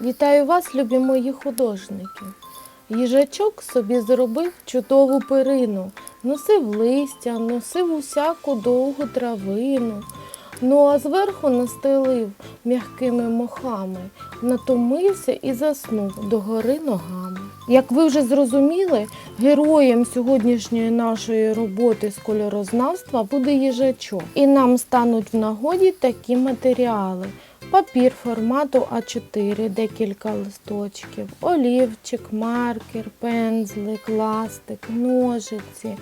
Вітаю вас, любі мої художники. Їжачок собі зробив чудову перину, носив листя, носив усяку довгу травину. Ну а зверху настелив м'якими мохами, натомився і заснув догори ногами. Як ви вже зрозуміли, героєм сьогоднішньої нашої роботи з кольорознавства буде їжачок. І нам стануть в нагоді такі матеріали. Папір формату А4, декілька листочків, олівчик, маркер, пензлик, ластик, ножиці,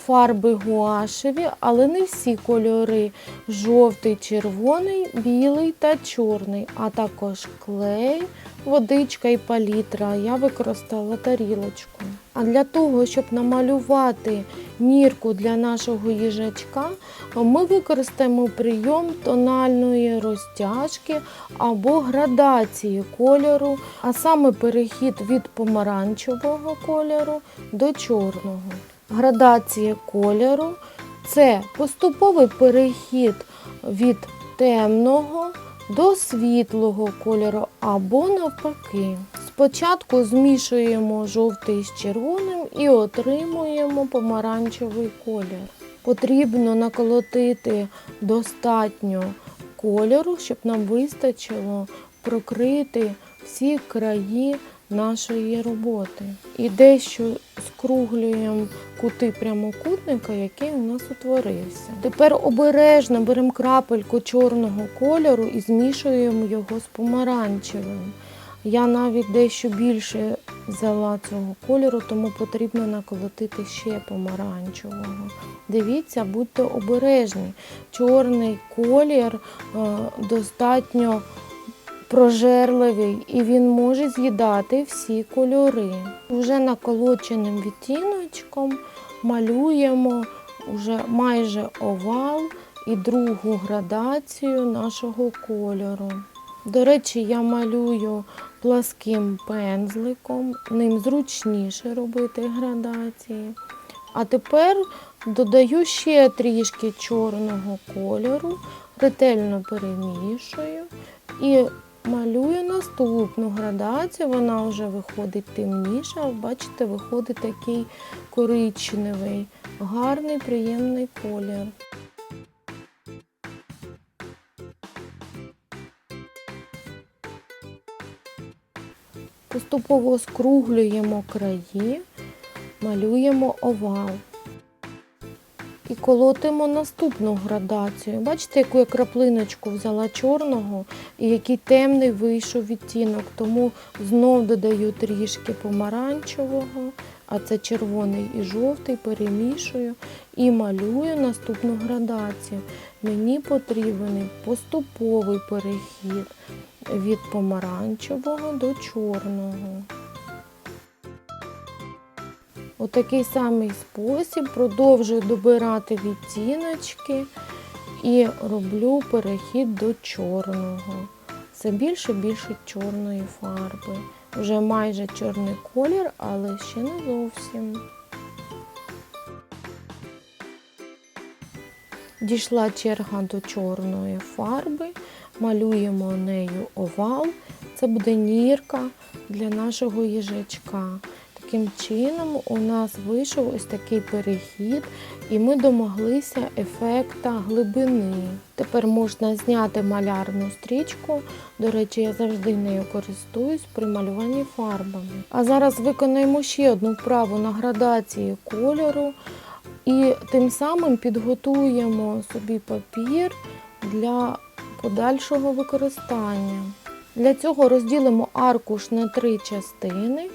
фарби гуашеві, але не всі кольори жовтий, червоний, білий та чорний, а також клей, водичка і палітра. Я використала тарілочку. А для того, щоб намалювати нірку для нашого їжачка, ми використаємо прийом тональної розтяжки або градації кольору, а саме перехід від помаранчевого кольору до чорного. Градація кольору це поступовий перехід від темного до світлого кольору або навпаки. Спочатку змішуємо жовтий з червоним і отримуємо помаранчевий колір. Потрібно наколотити достатньо кольору, щоб нам вистачило прокрити всі краї нашої роботи. І дещо скруглюємо кути прямокутника, який у нас утворився. Тепер обережно беремо крапельку чорного кольору і змішуємо його з помаранчевим. Я навіть дещо більше взяла цього кольору, тому потрібно наколотити ще помаранчевого. Дивіться, будьте обережні. Чорний колір е, достатньо прожерливий і він може з'їдати всі кольори. Вже наколоченим відтіночком малюємо вже майже овал і другу градацію нашого кольору. До речі, я малюю пласким пензликом, ним зручніше робити градації. А тепер додаю ще трішки чорного кольору, ретельно перемішую і малюю наступну градацію. Вона вже виходить темніша. Бачите, виходить такий коричневий, гарний, приємний колір. Поступово скруглюємо краї, малюємо овал. І колотимо наступну градацію. Бачите, яку я краплиночку взяла чорного і який темний вийшов відтінок. Тому знов додаю трішки помаранчевого, а це червоний і жовтий, перемішую і малюю наступну градацію. Мені потрібен поступовий перехід від помаранчевого до чорного. У такий самий спосіб продовжую добирати відтіночки і роблю перехід до чорного. Все більше більше чорної фарби. Вже майже чорний колір, але ще не зовсім. Дійшла черга до чорної фарби, малюємо нею овал. Це буде нірка для нашого їжачка. Таким чином у нас вийшов ось такий перехід, і ми домоглися ефекта глибини. Тепер можна зняти малярну стрічку. До речі, я завжди нею користуюсь при малюванні фарбами. А зараз виконаємо ще одну вправу на градації кольору. І тим самим підготуємо собі папір для подальшого використання. Для цього розділимо аркуш на три частини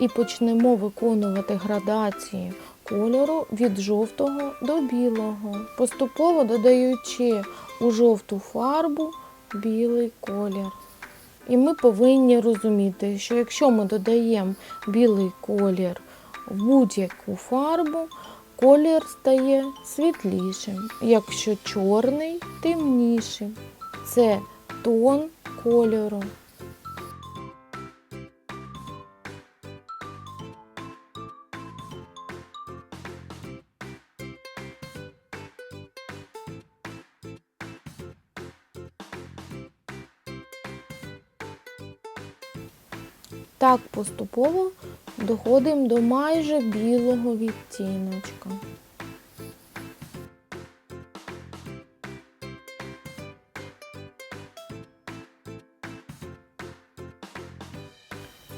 і почнемо виконувати градації кольору від жовтого до білого, поступово додаючи у жовту фарбу білий колір. І ми повинні розуміти, що якщо ми додаємо білий колір в будь-яку фарбу, колір стає світлішим. Якщо чорний темнішим. Це тон кольору. Так поступово доходимо до майже білого відтіночка.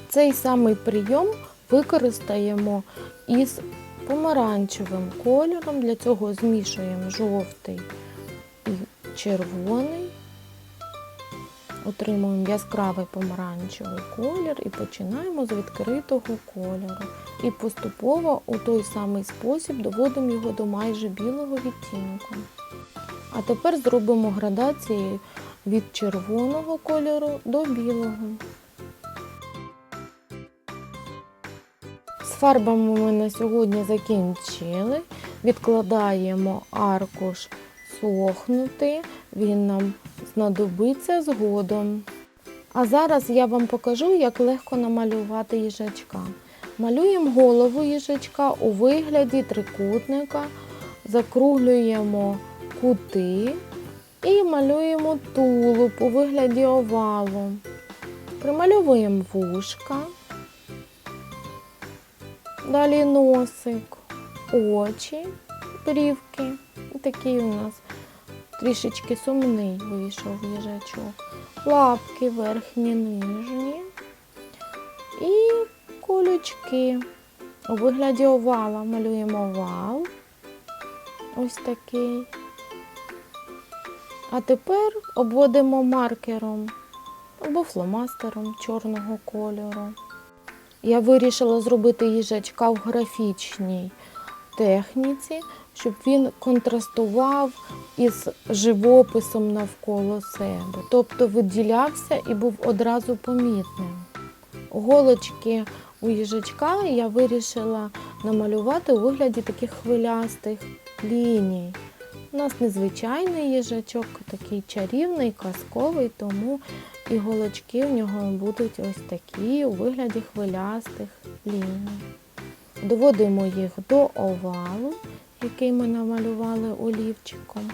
Цей самий прийом використаємо із помаранчевим кольором. Для цього змішуємо жовтий і червоний. Отримуємо яскравий помаранчевий колір і починаємо з відкритого кольору. І поступово у той самий спосіб доводимо його до майже білого відтінку. А тепер зробимо градації від червоного кольору до білого. З фарбами ми на сьогодні закінчили. Відкладаємо аркуш сохнути, він нам знадобиться згодом. А зараз я вам покажу, як легко намалювати їжачка. Малюємо голову їжачка у вигляді трикутника, закруглюємо кути і малюємо тулуб у вигляді овалу. Примальовуємо вушка. Далі носик, очі, брівки. І такий у нас трішечки сумний вийшов їжачок. Лапки верхні, нижні. І колючки. У вигляді овала малюємо овал. Ось такий. А тепер обводимо маркером або фломастером чорного кольору. Я вирішила зробити їжачка в графічній техніці, щоб він контрастував із живописом навколо себе, тобто виділявся і був одразу помітним. Голочки у їжачка я вирішила намалювати у вигляді таких хвилястих ліній. У нас незвичайний їжачок, такий чарівний, казковий, тому і голочки в нього будуть ось такі у вигляді хвилястих ліній. Доводимо їх до овалу, який ми намалювали олівчиком.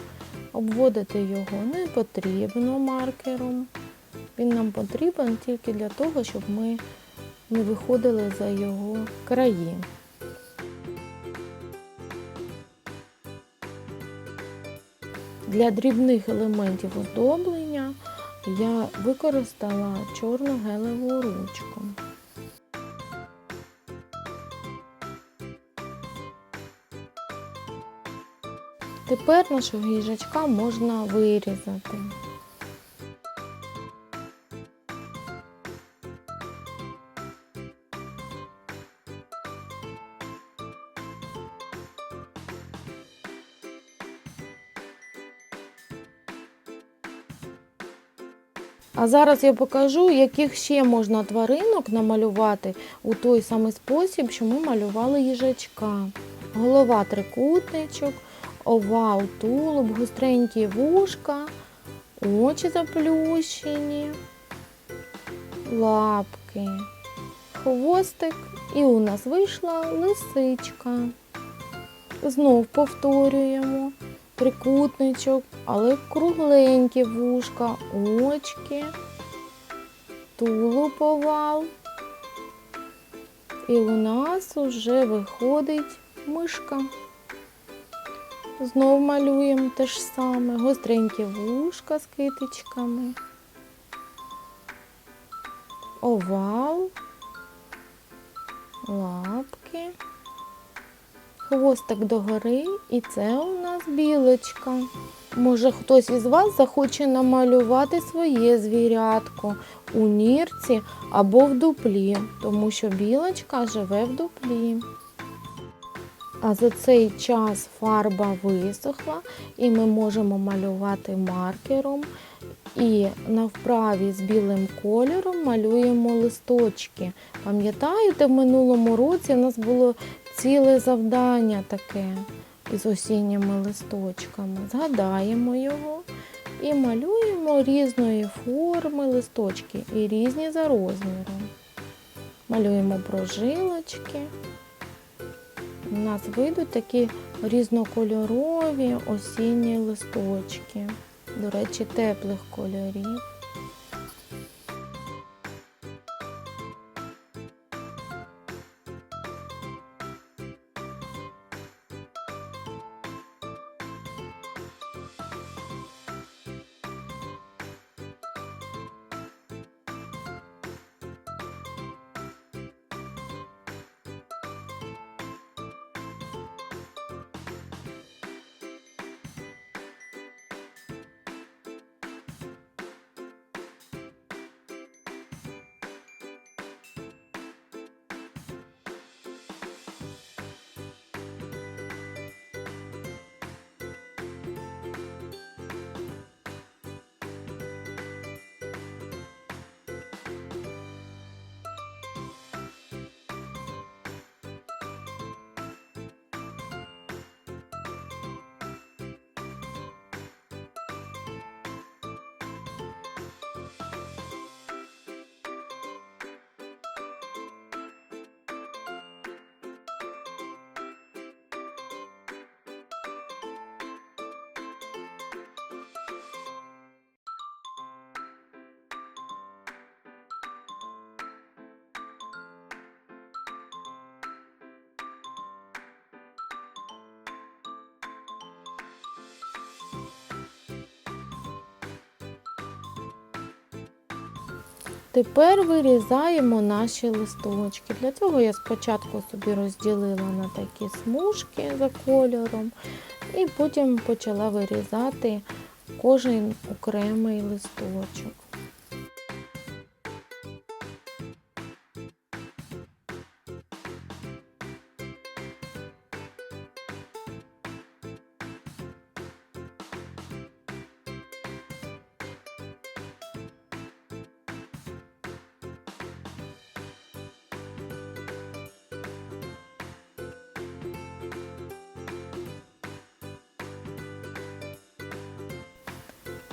Обводити його не потрібно маркером. Він нам потрібен тільки для того, щоб ми не виходили за його краї. Для дрібних елементів оздоблення я використала чорну гелеву ручку. Тепер нашого їжачка можна вирізати. А зараз я покажу, яких ще можна тваринок намалювати у той самий спосіб, що ми малювали їжачка. Голова трикутничок, овал, тулуб, гостренькі вушка, очі заплющені, лапки, хвостик. І у нас вийшла лисичка. Знов повторюємо трикутничок, але кругленькі вушка, очки, тулуб овал. І у нас вже виходить мишка. Знов малюємо те ж саме, гостренькі вушка з китичками, овал, лапки, хвостик догори, і це у нас білочка. Може, хтось із вас захоче намалювати своє звірятко у нірці або в дуплі, тому що білочка живе в дуплі. А за цей час фарба висохла і ми можемо малювати маркером. І на вправі з білим кольором малюємо листочки. Пам'ятаєте, в минулому році у нас було ціле завдання таке із осінніми листочками. Згадаємо його і малюємо різної форми листочки і різні за розміром. Малюємо прожилочки. У нас вийдуть такі різнокольорові осінні листочки. До речі, теплих кольорів. Тепер вирізаємо наші листочки. Для цього я спочатку собі розділила на такі смужки за кольором, і потім почала вирізати кожен окремий листочок.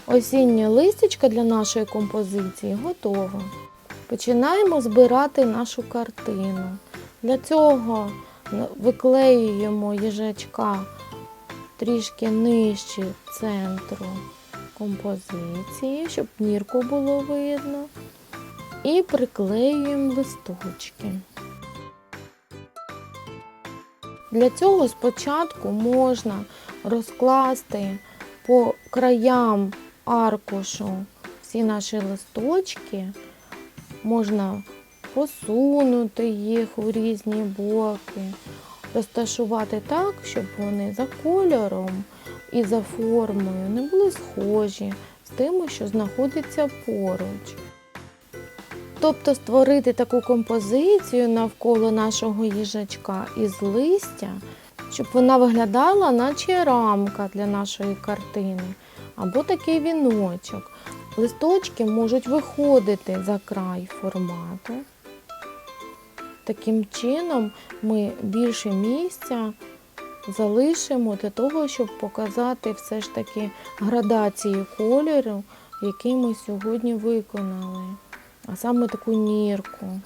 Осіннє листячко для нашої композиції готово. Починаємо збирати нашу картину. Для цього виклеюємо їжачка трішки нижче центру композиції, щоб нірку було видно. І приклеюємо листочки. Для цього спочатку можна розкласти по краям аркушу всі наші листочки, можна посунути їх у різні боки, розташувати так, щоб вони за кольором і за формою не були схожі з тими, що знаходяться поруч. Тобто створити таку композицію навколо нашого їжачка із листя, щоб вона виглядала, наче рамка для нашої картини, або такий віночок. Листочки можуть виходити за край формату. Таким чином ми більше місця залишимо для того, щоб показати все ж таки градації кольору, який ми сьогодні виконали. А саме таку нірку.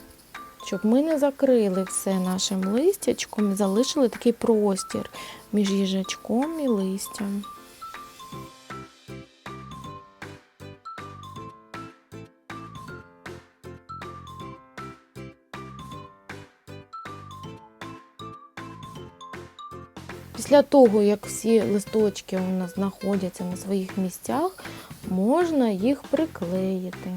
Щоб ми не закрили все нашим листячком і залишили такий простір між їжачком і листям. Після того, як всі листочки у нас знаходяться на своїх місцях, можна їх приклеїти.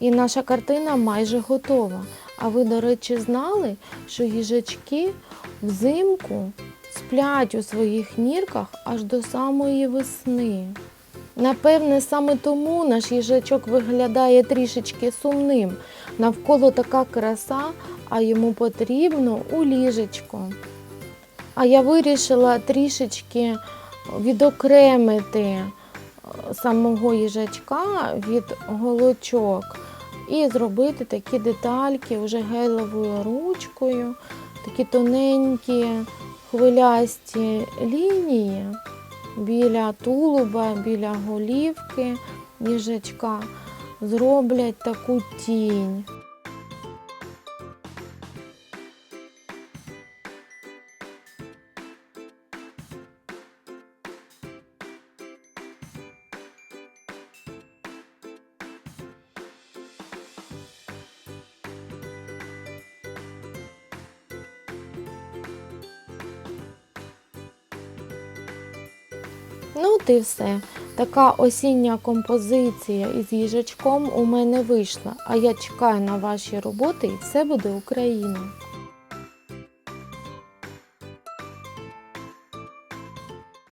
І наша картина майже готова. А ви, до речі, знали, що їжачки взимку сплять у своїх нірках аж до самої весни. Напевне, саме тому наш їжачок виглядає трішечки сумним. Навколо така краса, а йому потрібно у ліжечко. А я вирішила трішечки відокремити е, самого їжачка від голочок і зробити такі детальки вже гелевою ручкою, такі тоненькі хвилясті лінії біля тулуба, біля голівки їжачка зроблять таку тінь. Ну, от все. Така осіння композиція із їжачком у мене вийшла. А я чекаю на ваші роботи і все буде Україна!